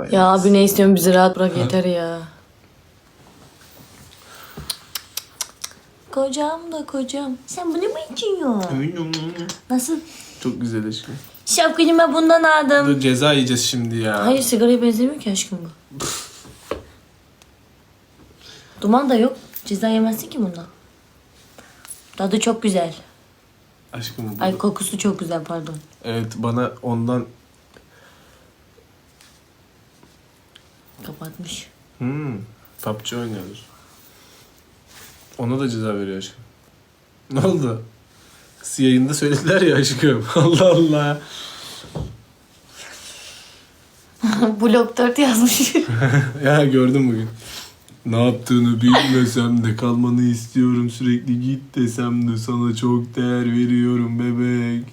Vay Ya abi ne istiyorsun bizi rahat bırak yeter ya. Kocam da kocam. Sen bunu mu içiyorsun? Nasıl? Çok güzel aşkım. Şapkacığım ben bundan aldım. Dur ceza yiyeceğiz şimdi ya. Hayır sigaraya benzemiyor ki aşkım bu. Duman da yok. Ceza yemezsin ki bundan. Tadı çok güzel. Aşkım bu. Ay kokusu çok güzel pardon. Evet bana ondan... Kapatmış. Hmm. PUBG oynuyordur. Ona da ceza veriyor aşkım. Ne oldu? Kız yayında söylediler ya aşkım. Allah Allah. Blok 4 yazmış. ya gördüm bugün. Ne yaptığını bilmesem de kalmanı istiyorum sürekli git desem de sana çok değer veriyorum bebek.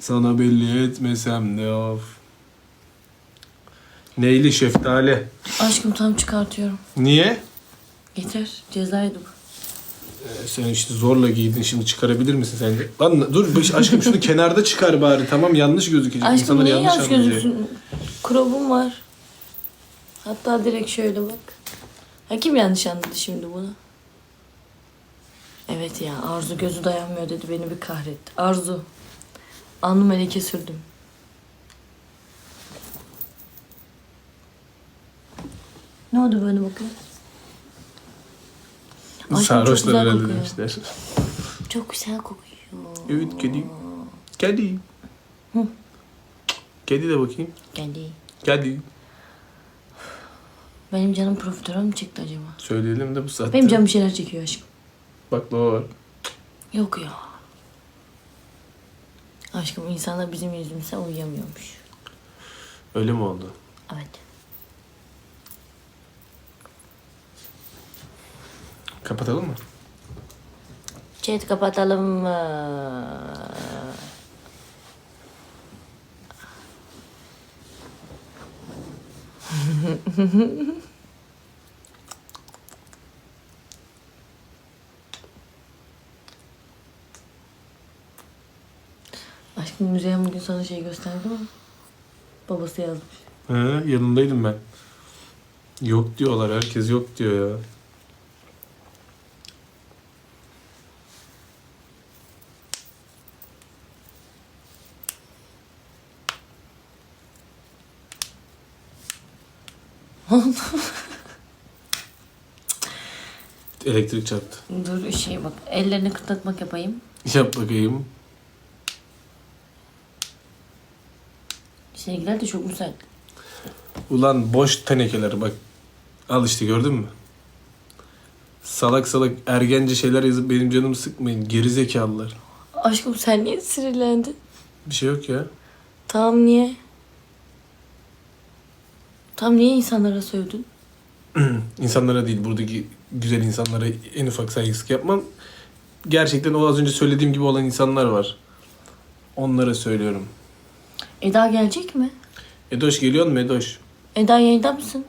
Sana belli etmesem de of. Neyli şeftali. Aşkım tam çıkartıyorum. Niye? Yeter. Cezaydı bu. Ee, Sen işte zorla giydin şimdi çıkarabilir misin sence? Lan dur baş- aşkım şunu kenarda çıkar bari tamam yanlış gözükecek. Aşkım İnsanlar niye yanlış yanlış gözüksün? Kropum var. Hatta direkt şöyle bak. Ha kim yanlış anladı şimdi bunu? Evet ya Arzu gözü dayanmıyor dedi beni bir kahretti. Arzu. Alnıma leke sürdüm. Ne oldu böyle bakın? Aşkım çok Sarhoşlar güzel herhalde kokuyor. demişler. Çok güzel kokuyor. Evet kedi. Kedi. Kedi de bakayım. Geldi. Kedi. Benim canım profiterol mü çıktı acaba? Söyleyelim de bu saatte. Benim canım bir şeyler çekiyor aşkım. Baklava var. Yok ya. Aşkım insanlar bizim yüzümüze uyuyamıyormuş. Öyle mi oldu? Evet. Kapatalım mı? Chat kapatalım mı? Aşkım Müzeyyen bugün sana şey gösterdi mi? Babası yazmış. He, yanındaydım ben. Yok diyorlar. Herkes yok diyor ya. Elektrik çarptı. Dur şey bak ellerini kıtlatmak yapayım. Yap bakayım. Sevgiler de çok müsait. Ulan boş tenekeler bak. Al işte gördün mü? Salak salak ergence şeyler yazıp benim canımı sıkmayın. Gerizekalılar. Aşkım sen niye sinirlendin? Bir şey yok ya. Tamam niye? Tam niye insanlara sövdün? İnsanlara değil buradaki güzel insanlara en ufak saygısızlık yapmam. Gerçekten o az önce söylediğim gibi olan insanlar var. Onlara söylüyorum. Eda gelecek mi? Edoş geliyor mu Edoş? Eda yayında mısın?